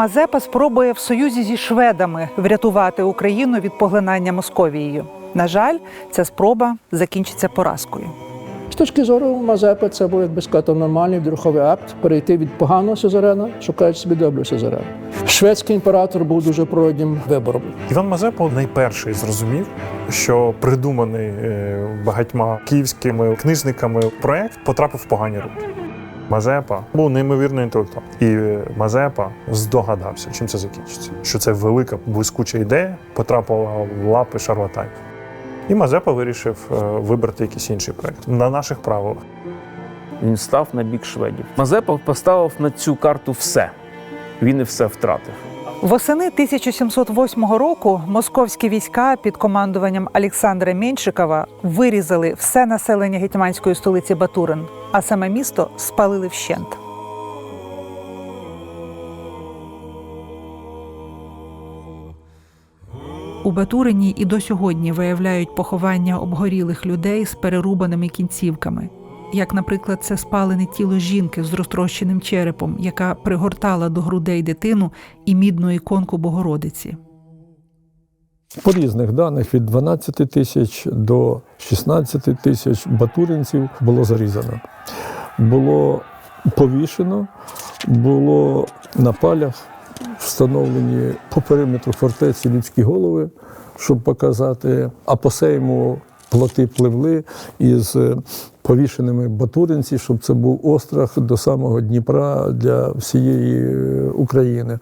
Мазепа спробує в союзі зі шведами врятувати Україну від поглинання Московією. На жаль, ця спроба закінчиться поразкою. З точки зору Мазепи, це був, як би сказати, нормальний друховий акт перейти від поганого сюзерена, шукаючи собі доброго сюзерена. Шведський імператор був дуже природнім вибором. Іван Мазепа найперший зрозумів, що придуманий е, багатьма київськими книжниками проект потрапив в погані руки. Мазепа був неймовірний інтелектуал. І Мазепа здогадався, чим це закінчиться. Що це велика блискуча ідея потрапила в лапи шарлатанів. І Мазепа вирішив е, вибрати якийсь інший проект на наших правилах. Він став на бік шведів. Мазепа поставив на цю карту все. Він і все втратив. Восени 1708 року московські війська під командуванням Олександра Меншикова вирізали все населення гетьманської столиці Батурин, а саме місто спалили вщент. У Батурині і до сьогодні виявляють поховання обгорілих людей з перерубаними кінцівками. Як, наприклад, це спалене тіло жінки з розтрощеним черепом, яка пригортала до грудей дитину і мідну іконку Богородиці. По різних даних від 12 тисяч до 16 тисяч батуринців було зарізано. Було повішено, було на палях встановлені по периметру фортеці людські голови, щоб показати, а по сейму плоти пливли із е, повішеними батуринці, щоб це був острах до самого Дніпра для всієї е, України.